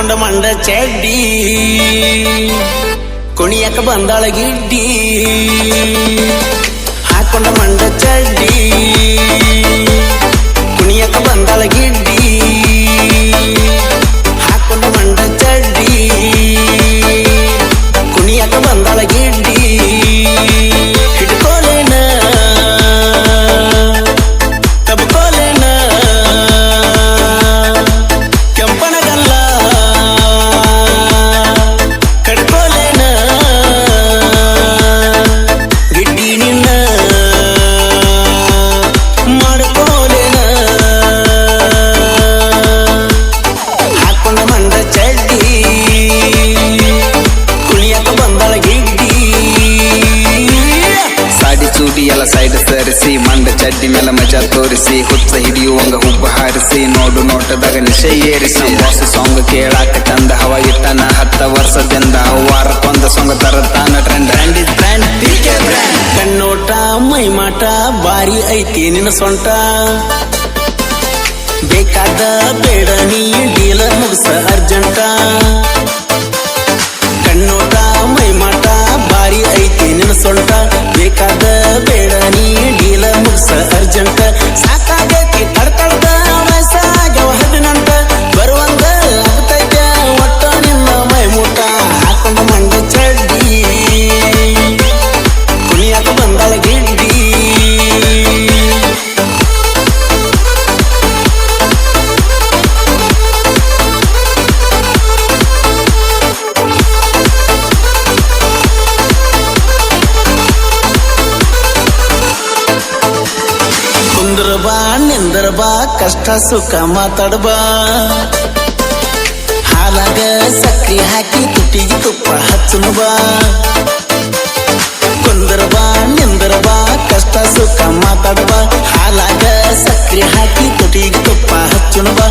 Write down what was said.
ಹಾಕೊಂಡ ಮಂಡ ಚಡ್ಡಿ. ಕುಣಿಯಕ ಬಂದಾಳ ಗಿಡ್ಡಿ. ಹಾಕೊಂಡ ಮಂಡ ಚಡ್ಡಿ. ಎಲ್ಲ ಸೈಡ್ ಸರಿಸಿ, ಮಂಡ ಚಡ್ಡಿ ಮೇಲೆ ಮಜಾ ತೋರಿಸಿ, ಹುಚ್ಚ ಹಿಡಿಯುವಂಗ ಹುಬ್ಬ ಹಾರಿಸಿ, ನೋಡು ನೋಟದಾಗ ನಿಶೆ ಏರಿಸಿ. ಹೊಸ ಸಾಂಗ್ ಕೇಳಾಕ ಚಂದ ಹವ ಇಟ್ಟನ ಹತ್ತ ವರ್ಷದಿಂದ ವಾರಕ್ಕೊಂದ ಸಾಂಗ್ ತರತಾನ ಟ್ರೆಂಡ್ ಟ್ರೆಂಡ್ ಇಸ್ ಬ್ರ್ಯಾಂಡ್ ಟೀಕೆ ಬ್ರ್ಯಾಂಡ್ ಕಣ್ಣೋಟ ಮೈಮಾಟ ಬಾರಿ ಐತಿ ನಿನ್ನ ಸೊಂಟ. ಬೇಕಾದ ಬೇಡ, ನೀ ಡೀಲರ್ ಮುಗಿಸ ಅರ್ಜೆಂಟ. ಕುಂದ್ರ ಬಾ ಕಷ್ಟ ಸುಖ ಮಾತಾಡಬಾ ಹಾಲಾಗ ಸಕ್ರಿ ಹಾಕಿ ತುಟಿಗೆ ತುಪ್ಪ ಹಚ್ಚನು ಬಾ. ಕುಂದ್ರ ಬಾ ಕಷ್ಟ ಸುಖ ಮಾತಾಡಬಾ ಹಾಲಾಗ ಸಕ್ರಿ ಹಾಕಿ ತುಟಿಗೆ ತುಪ್ಪ ಹಚ್ಚನು ಬಾ.